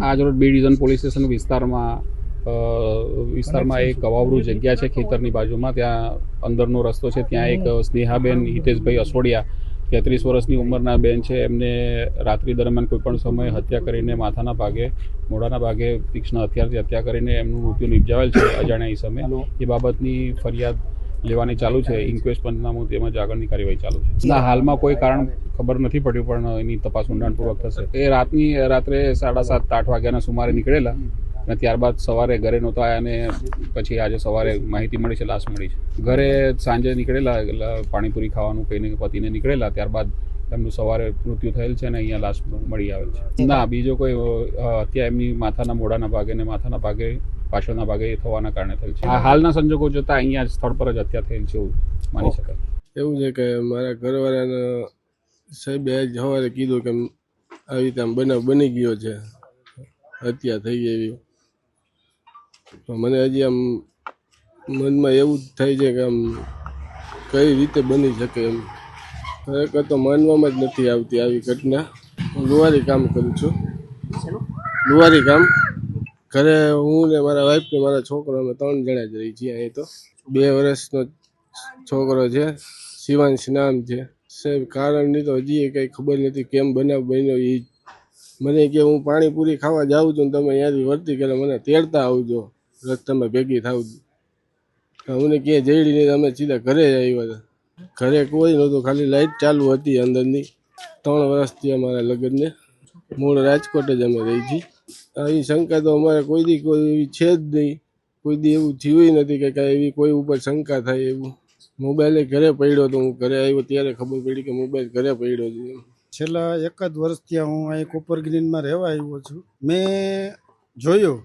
આજરોજ B division police station વિસ્તારમાં વિસ્તારમાં એક અવાવરું જગ્યા છે ખેતરની બાજુમાં. ત્યાં અંદરનો રસ્તો છે. ત્યાં એક સ્નેહાબેન હિતેશભાઈ અસોડિયા તેત્રીસ વર્ષની ઉંમરના બેન છે. એમને રાત્રિ દરમિયાન કોઈપણ સમયે હત્યા કરીને માથાના ભાગે મોઢાના ભાગે તીક્ષ્ણ હથિયારથી હત્યા કરીને એમનું મૃત્યુ નિપજાવેલ છે અજાણ્યા સમયે એ બાબતની ફરિયાદ લેવાની ચાલુ છે ઇન્ક્વેસ્ટ પંચનામું તેમજ આગળની કાર્યવાહી ચાલુ છે. હાલમાં કોઈ કારણ ખબર નથી પડ્યું પણ એની તપાસ ઊંડાણપૂર્વક થશે. એ રાતની રાત્રે સાડા સાત આઠ વાગ્યાના સુમારે નીકળેલા અને ત્યારબાદ સવારે ઘરે નહોતા આવ્યા અને પછી આજે સવારે માહિતી મળી છે લાશ મળી છે. ઘરે સાંજે નીકળેલા પાણીપુરી ખાવાનું કહીને પતિને નીકળેલા ત્યારબાદ એમનું સવારે મૃત્યુ થયેલ છે અને અહીંયા લાશ મળી આવેલ છે. ના બીજો કોઈ અત્યારે હત્યા એમની માથાના મોઢાના ભાગે ને માથાના ભાગે પાછળના ભાગે થવાના કારણે થયેલ છે. હાલના સંજોગો જોતા અહીંયા સ્થળ પર જ હત્યા થયેલ છે એવું માની શકાય. એવું છે કે મારા ઘરવાળાને સાહેબે આજ સવારે કીધું કે આવી રીતે આમ બનાવ બની ગયો છે. હત્યા થઈ ગઈ એવી. તો મને હજી આમ મનમાં એવું જ થાય છે કે આમ કઈ રીતે બની શકે એમ. ખરેખર તો માનવામાં જ નથી આવતી આવી ઘટના. હું લુવારી કામ કરું છું. લુવારી કામ ઘરે હું ને મારા વાઈફ ને મારા છોકરો, અમે ત્રણ જણા જ રહી છીએ અહીં તો. બે વર્ષનો છોકરો છે, શિવાંશ નામ છે. સાહેબ, કારણની તો હજી કંઈ ખબર નથી કેમ બનાવ બન્યો એ મને કે હું પાણીપુરી ખાવા જાઉં છું તમે અહીંયાથી વર્તી કે મને તેડતા આવજો. રસ્તામાં ભેગી થાવ મને ક્યાંય જઈડી નહીં, અમે સીધા ઘરે જ આવ્યા હતા. ઘરે કોઈ નહોતું, ખાલી લાઇટ ચાલુ હતી અંદરની. ત્રણ વર્ષથી અમારા લગ્નને. મૂળ રાજકોટ જ અમે રહી છીએ. અહીં શંકા તો અમારે કોઈ દી કોઈ એવી છે જ નહીં. કોઈ દી એવું થયું નથી કે કાંઈ એવી કોઈ ઉપર શંકા થાય એવું. મોબાઈલે ઘરે પડ્યો તો હું ઘરે આવ્યો ત્યારે ખબર પડી કે મોબાઈલ ઘરે પડ્યો છે છેલ્લા એક જ વર્ષથી હું અહીં કોપર ગ્રીનમાં રહેવા આવ્યો છું. મેં જોયું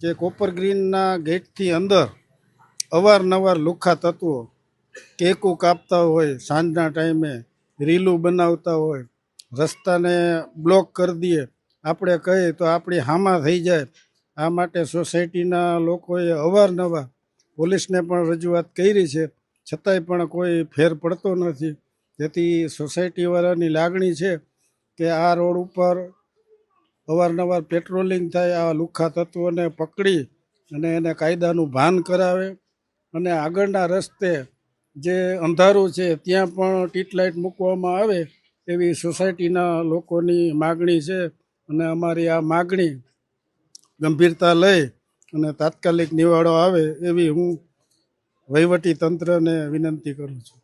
કે કોપર ગ્રીનના ગેટથી અંદર અવારનવાર લુખ્ખા તત્વો કેકું કાપતા હોય, સાંજના ટાઈમે રીલું બનાવતા હોય, રસ્તાને બ્લોક કરી દઈએ આપણે કહીએ તો આપણી હામાં થઈ જાય. આ માટે સોસાયટીના લોકોએ અવારનવાર પોલીસને પણ રજૂઆત કરી છે. છતાંય પણ કોઈ ફેર પડતો નથી. જેથી સોસાયટીવાળાની લાગણી છે કે આ રોડ ઉપર અવારનવાર પેટ્રોલિંગ થાય, આ લુખ્ખા તત્વોને પકડી અને એને કાયદાનું ભાન કરાવે અને આગળના રસ્તે જે અંધારું છે ત્યાં પણ ટીટ મૂકવામાં આવે એવી સોસાયટીના લોકોની માગણી છે. અને અમારી આ માગણી ગંભીરતા લઈ અને તાત્કાલિક નિવાડો આવે એવી હું વહીવટી તંત્રને વિનંતી કરું છું.